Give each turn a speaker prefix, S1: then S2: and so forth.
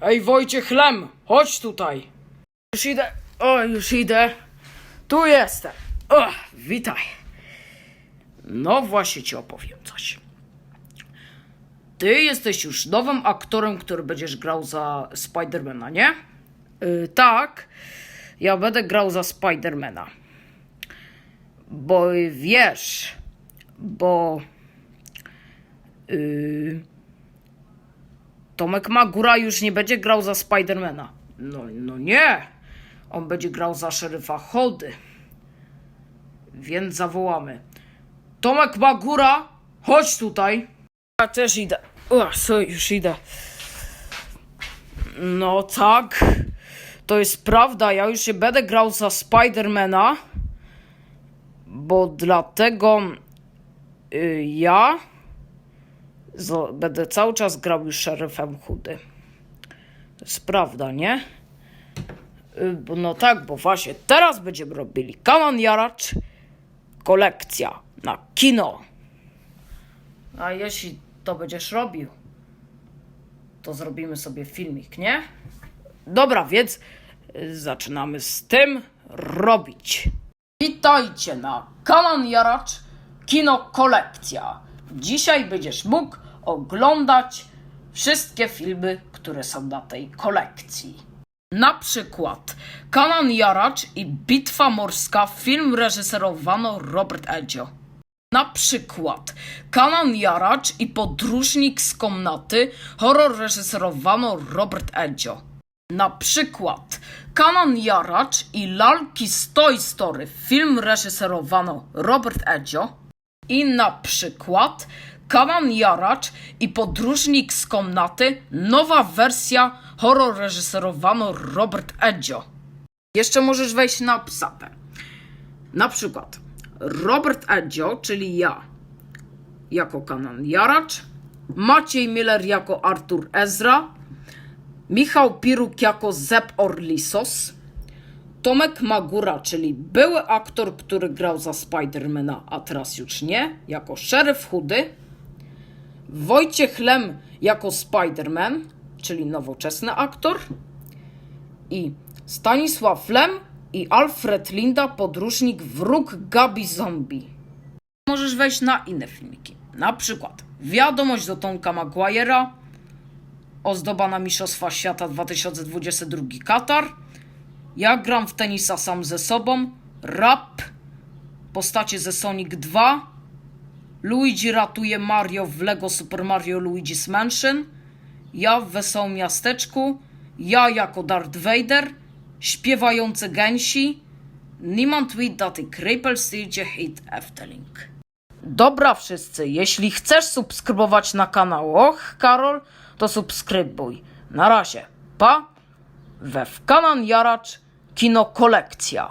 S1: Ej, Wojciech Lem, chodź tutaj. Już idę, o, już idę. Tu jestem. O, witaj. No właśnie ci opowiem coś. Ty jesteś już nowym aktorem, który będziesz grał za Spidermana, nie? Yy, tak. Ja będę grał za Spidermana. Bo wiesz, bo yy, Tomek Magura już nie będzie grał za Spidermana. No, no nie. On będzie grał za szeryfa Holdy. Więc zawołamy. Tomek Magura, chodź tutaj. Ja też idę. O, co, już idę. No tak. To jest prawda, ja już nie będę grał za Spidermana. Bo dlatego y, ja będę cały czas grał już szeryfem chudy. To jest prawda, nie? Y, No tak, bo właśnie teraz będziemy robili Kaman Jaracz kolekcja na kino. A jeśli to będziesz robił, to zrobimy sobie filmik, nie? Dobra, więc y, zaczynamy z tym robić. Witajcie na Kaman Jaracz Kino Kolekcja. Dzisiaj będziesz mógł oglądać wszystkie filmy, które są na tej kolekcji. Na przykład Kanan Jaracz i Bitwa Morska, film reżyserowano Robert Edzio. Na przykład Kanan Jaracz i Podróżnik z komnaty, horror reżyserowano Robert Edzio. Na przykład Kanan Jaracz i Lalki z Toy Story, film reżyserowano Robert Edzio. I na przykład Kanan Jaracz i Podróżnik z komnaty, nowa wersja, horror reżyserowano Robert Edzio. Jeszcze możesz wejść na psapę. Na przykład Robert Edzio, czyli ja, jako Kanan Jaracz, Maciej Miller jako Artur Ezra, Michał Piruk jako Zep Orlisos, Tomek Magura, czyli były aktor, który grał za Spidermana, a teraz już nie, jako szeryf chudy, Wojciech Lem jako Spiderman, czyli nowoczesny aktor, i Stanisław Lem i Alfred Linda, podróżnik wróg Gabi Zombie. Możesz wejść na inne filmiki, na przykład Wiadomość do Tomka Maguire'a, Ozdoba na Mistrzostwa Świata 2022 Katar, Ja gram w tenisa sam ze sobą, Rap, Postacie ze Sonic 2, Luigi ratuje Mario w Lego Super Mario Luigi's Mansion, Ja w Wesołym Miasteczku, Ja jako Darth Vader, Śpiewające gęsi, Niemand weet dat ik Krepelstiltje heet Efteling. Dobra wszyscy, jeśli chcesz subskrybować na kanał Och Karol, to subskrybuj. Na razie, pa! We w Kanan Jaracz Kino Kolekcja.